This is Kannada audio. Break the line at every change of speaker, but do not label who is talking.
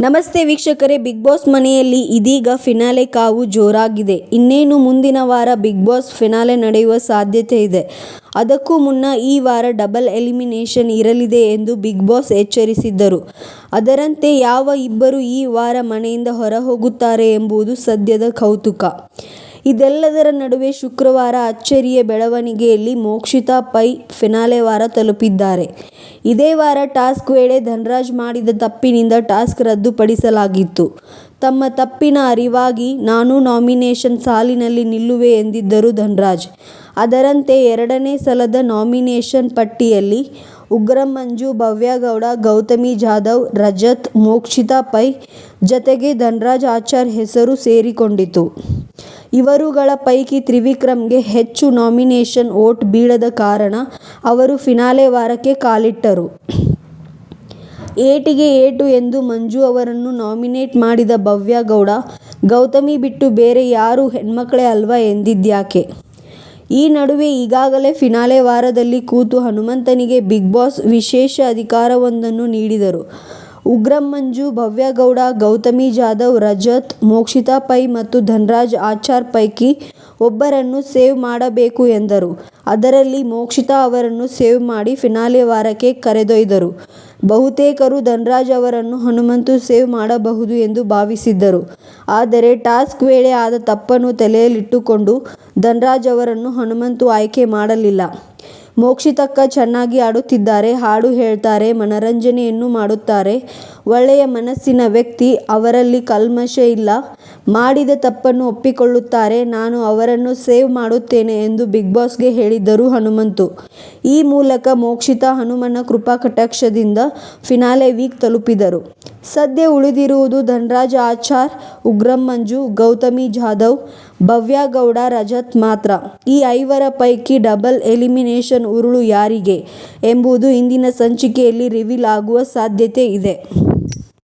ನಮಸ್ತೆ ವೀಕ್ಷಕರೇ, ಬಿಗ್ ಬಾಸ್ ಮನೆಯಲ್ಲಿ ಇದೀಗ ಫಿನಾಲೆ ಕಾವು ಜೋರಾಗಿದೆ. ಇನ್ನೇನು ಮುಂದಿನ ವಾರ ಬಿಗ್ ಬಾಸ್ ಫಿನಾಲೆ ನಡೆಯುವ ಸಾಧ್ಯತೆ ಇದೆ. ಅದಕ್ಕೂ ಮುನ್ನ ಈ ವಾರ ಡಬಲ್ ಎಲಿಮಿನೇಷನ್ ಇರಲಿದೆ ಎಂದು ಬಿಗ್ ಬಾಸ್ ಎಚ್ಚರಿಸಿದ್ದರು. ಅದರಂತೆ ಯಾವ ಇಬ್ಬರು ಈ ವಾರ ಮನೆಯಿಂದ ಹೊರಹೋಗುತ್ತಾರೆ ಎಂಬುದು ಸದ್ಯದ ಕೌತುಕ. ಇದೆಲ್ಲದರ ನಡುವೆ ಶುಕ್ರವಾರ ಅಚ್ಚರಿಯ ಬೆಳವಣಿಗೆಯಲ್ಲಿ ಮೋಕ್ಷಿತಾ ಪೈ ಫಿನಾಲೆ ವಾರ ತಲುಪಿದ್ದಾರೆ. ಇದೇ ವಾರ ಟಾಸ್ಕ್ ವೇಳೆ ಧನ್ರಾಜ್ ಮಾಡಿದ ತಪ್ಪಿನಿಂದ ಟಾಸ್ಕ್ ರದ್ದುಪಡಿಸಲಾಗಿತ್ತು. ತಮ್ಮ ತಪ್ಪಿನ ಅರಿವಾಗಿ ನಾನು ನಾಮಿನೇಷನ್ ಸಾಲಿನಲ್ಲಿ ನಿಲ್ಲುವೆ ಎಂದಿದ್ದರು ಧನ್ರಾಜ್. ಅದರಂತೆ ಎರಡನೇ ಸಲದ ನಾಮಿನೇಷನ್ ಪಟ್ಟಿಯಲ್ಲಿ ಉಗ್ರಂ ಮಂಜು ಭವ್ಯಗೌಡ, ಗೌತಮಿ ಜಾಧವ್, ರಜತ್, ಮೋಕ್ಷಿತಾ ಪೈ ಜತೆಗೆ ಧನ್ರಾಜ್ ಆಚಾರ್ ಹೆಸರು ಸೇರಿಕೊಂಡಿತು. ಇವರುಗಳ ಪೈಕಿ ತ್ರಿವಿಕ್ರಮ್ಗೆ ಹೆಚ್ಚು ನಾಮಿನೇಷನ್ ವೋಟ್ ಬೀಳದ ಕಾರಣ ಅವರು ಫಿನಾಲೆ ವಾರಕ್ಕೆ ಕಾಲಿಟ್ಟರು. ಏಟಿಗೆ ಏಟು ಎಂದು ಮಂಜು ಅವರನ್ನು ನಾಮಿನೇಟ್ ಮಾಡಿದ ಭವ್ಯ ಗೌಡ ಗೌತಮಿ ಬಿಟ್ಟು ಬೇರೆ ಯಾರು ಹೆಣ್ಮಕ್ಳೇ ಅಲ್ವಾ ಎಂದಿದ್ಯಾಕೆ? ಈ ನಡುವೆ ಈಗಾಗಲೇ ಫಿನಾಲೆ ವಾರದಲ್ಲಿ ಕೂತು ಹನುಮಂತನಿಗೆ ಬಿಗ್ ಬಾಸ್ ವಿಶೇಷ ಅಧಿಕಾರವೊಂದನ್ನು ನೀಡಿದರು. ಉಗ್ರಂ ಮಂಜು ಭವ್ಯಗೌಡ, ಗೌತಮಿ ಜಾಧವ್, ರಜತ್, ಮೋಕ್ಷಿತಾ ಪೈ ಮತ್ತು ಧನ್ರಾಜ್ ಆಚಾರ್ ಪೈಕಿ ಒಬ್ಬರನ್ನು ಸೇವ್ ಮಾಡಬೇಕು ಎಂದರು. ಅದರಲ್ಲಿ ಮೋಕ್ಷಿತಾ ಅವರನ್ನು ಸೇವ್ ಮಾಡಿ ಫಿನಾಲೆ ವಾರಕ್ಕೆ ಕರೆದೊಯ್ದರು. ಬಹುತೇಕರು ಧನ್ರಾಜ್ ಅವರನ್ನು ಹನುಮಂತು ಸೇವ್ ಮಾಡಬಹುದು ಎಂದು ಭಾವಿಸಿದ್ದರು. ಆದರೆ ಟಾಸ್ಕ್ ವೇಳೆ ಆದ ತಪ್ಪನ್ನು ತಲೆಯಲ್ಲಿಟ್ಟುಕೊಂಡು ಧನ್ರಾಜ್ ಅವರನ್ನು ಹನುಮಂತು ಆಯ್ಕೆ ಮಾಡಲಿಲ್ಲ. ಮೋಕ್ಷಿತಕ್ಕ ಚೆನ್ನಾಗಿ ಆಡುತ್ತಿದ್ದಾರೆ ಹಾಡು ಹೇಳ್ತಾರೆ ಮನರಂಜನೆಯನ್ನು ಮಾಡುತ್ತಾರೆ. ಒಳ್ಳೆಯ ಮನಸ್ಸಿನ ವ್ಯಕ್ತಿ ಅವರಲ್ಲಿ ಕಲ್ಮಶ ಇಲ್ಲ. ಮಾಡಿದ ತಪ್ಪನ್ನು ಒಪ್ಪಿಕೊಳ್ಳುತ್ತಾರೆ. ನಾನು ಅವರನ್ನು ಸೇವ್ ಮಾಡುತ್ತೇನೆ ಎಂದು ಬಿಗ್ ಬಾಸ್ಗೆ ಹೇಳಿದ್ದರು ಹನುಮಂತು. ಈ ಮೂಲಕ ಮೋಕ್ಷಿತ ಹನುಮನ ಕೃಪಾ ಕಟಾಕ್ಷದಿಂದ ಫಿನಾಲೆ ವೀಕ್ ತಲುಪಿದರು. ಸದ್ಯ ಉಳಿದಿರುವುದು ಧನ್ರಾಜ್ ಆಚಾರ್, ಉಗ್ರಂ ಮಂಜು, ಗೌತಮಿ ಜಾಧವ್, ಭವ್ಯ ಗೌಡ, ರಜತ್ ಮಾತ್ರ. ಈ ಐವರ ಪೈಕಿ ಡಬಲ್ ಎಲಿಮಿನೇಷನ್ ಉರುಳು ಯಾರಿಗೆ ಎಂಬುದು ಇಂದಿನ ಸಂಚಿಕೆಯಲ್ಲಿ ರಿವೀಲ್ ಆಗುವ ಸಾಧ್ಯತೆ ಇದೆ.